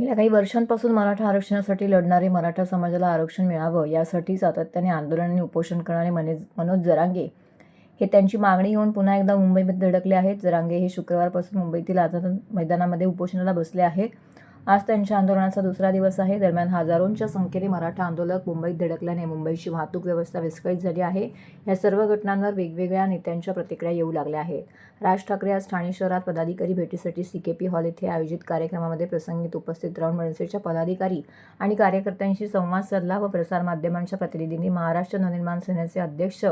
गेल्या काही वर्षांपासून मराठा आरक्षणासाठी लढणारे मराठा समाजाला आरक्षण मिळावं यासाठी सातत्याने आंदोलन आणि उपोषण करणारे मने मनोज जरांगे हे त्यांची मागणी घेऊन पुन्हा एकदा मुंबईमध्ये धडकले आहेत. जरांगे हे शुक्रवारपासून मुंबईतील आझाद मैदानामध्ये उपोषणाला बसले आहेत. आज त्यांच्या आंदोलनाचा दुसरा दिवस आहे. दरम्यान हजारोंच्या संख्येने मराठा आंदोलक मुंबईत धडकल्याने मुंबईची वाहतूक व्यवस्था विस्कळीत झाली आहे. या सर्व घटनांवर वेगवेगळ्या नेत्यांच्या प्रतिक्रिया येऊ लागल्या आहेत. राज ठाकरे आज ठाणे शहरात पदाधिकारी भेटीसाठी सीकेपी हॉल येथे आयोजित कार्यक्रमामध्ये प्रसंगीत उपस्थित राहून मनसेच्या पदाधिकारी आणि कार्यकर्त्यांशी संवाद साधला व प्रसारमाध्यमांच्या प्रतिनिधींनी महाराष्ट्र नवनिर्माण सेनेचे अध्यक्ष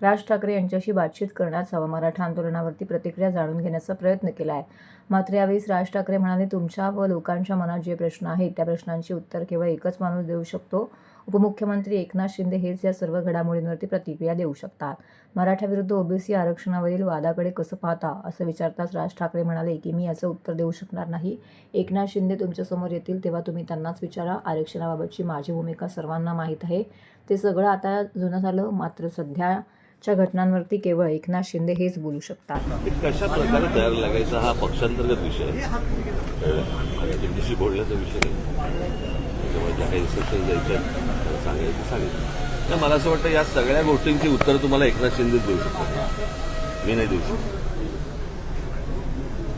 राज ठाकरे यांच्याशी बातचीत करण्याचा व मराठा आंदोलनावरती प्रतिक्रिया जाणून घेण्याचा प्रयत्न केला आहे मात्र यावेळी राज ठाकरे म्हणाले तुमच्या व लोकांच्या मनात जे प्रश्न आहेत त्या प्रश्नांची उत्तर केवळ एकच माणूस देऊ शकतो. उपमुख्यमंत्री एकनाथ शिंदे हेच या सर्व घडामोडींवरती प्रतिक्रिया देऊ शकतात. मराठ्याविरुद्ध ओबीसी आरक्षणावरील वादाकडे कसं पाहता असं विचारताच राज ठाकरे म्हणाले की मी याचं उत्तर देऊ शकणार नाही. एकनाथ शिंदे तुमच्यासमोर येतील तेव्हा तुम्ही त्यांनाच विचारा. आरक्षणाबाबतची माझी भूमिका सर्वांना माहीत आहे. ते सगळं आता जुनं झालं. मात्र सध्याच्या घटनांवरती केवळ एकनाथ शिंदे हेच बोलू शकतात. कशा प्रकारे तयार लागायचा हा पक्षांतर्गत विषय आहे. त्यांच्याशी बोलण्याचा विषय नाही त्याच्यामुळे ज्या काही सांगायचं ते सांगितलं तर मला असं वाटतं या सगळ्या गोष्टींची उत्तर तुम्हाला एकनाथ शिंदेच देऊ शकतात. मी नाही देऊ शकत.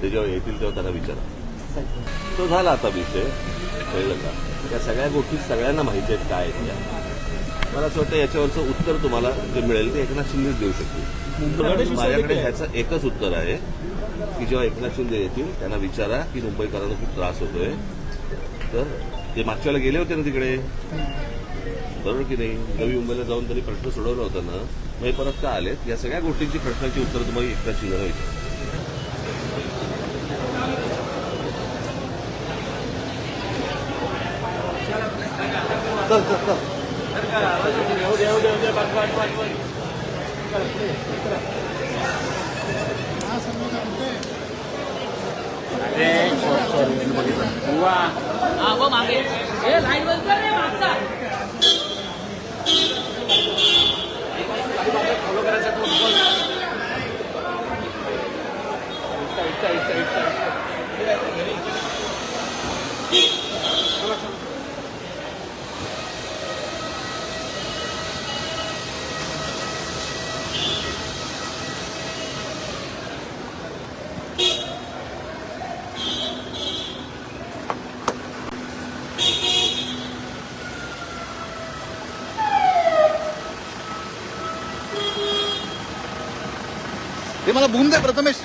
ते जेव्हा येतील तेव्हा त्यांना विचारा. तो झाला आता विषय. कळलं का? त्या सगळ्या गोष्टी सगळ्यांना माहिती आहेत काय आहेत त्या. मला असं वाटतं याच्यावरचं उत्तर तुम्हाला जे मिळेल ते एकनाथ शिंदेच देऊ शकतील. माझ्याकडे ह्याचं एकच उत्तर आहे की जेव्हा एकनाथ शिंदे येतील त्यांना विचारा की मुंबईकरांना खूप त्रास होतोय. तर ते मागच्या गेले होते ना तिकडे? बरोबर की नाही? नवी मुंबईला जाऊन त्यांनी प्रश्न सोडवला होता ना मग परत का आलेत? या सगळ्या गोष्टींची प्रश्नाची उत्तर तुम्हाला शिंदेला विचारा चल चल चल हा व मागे. ते मला भूम दे प्रथमेश.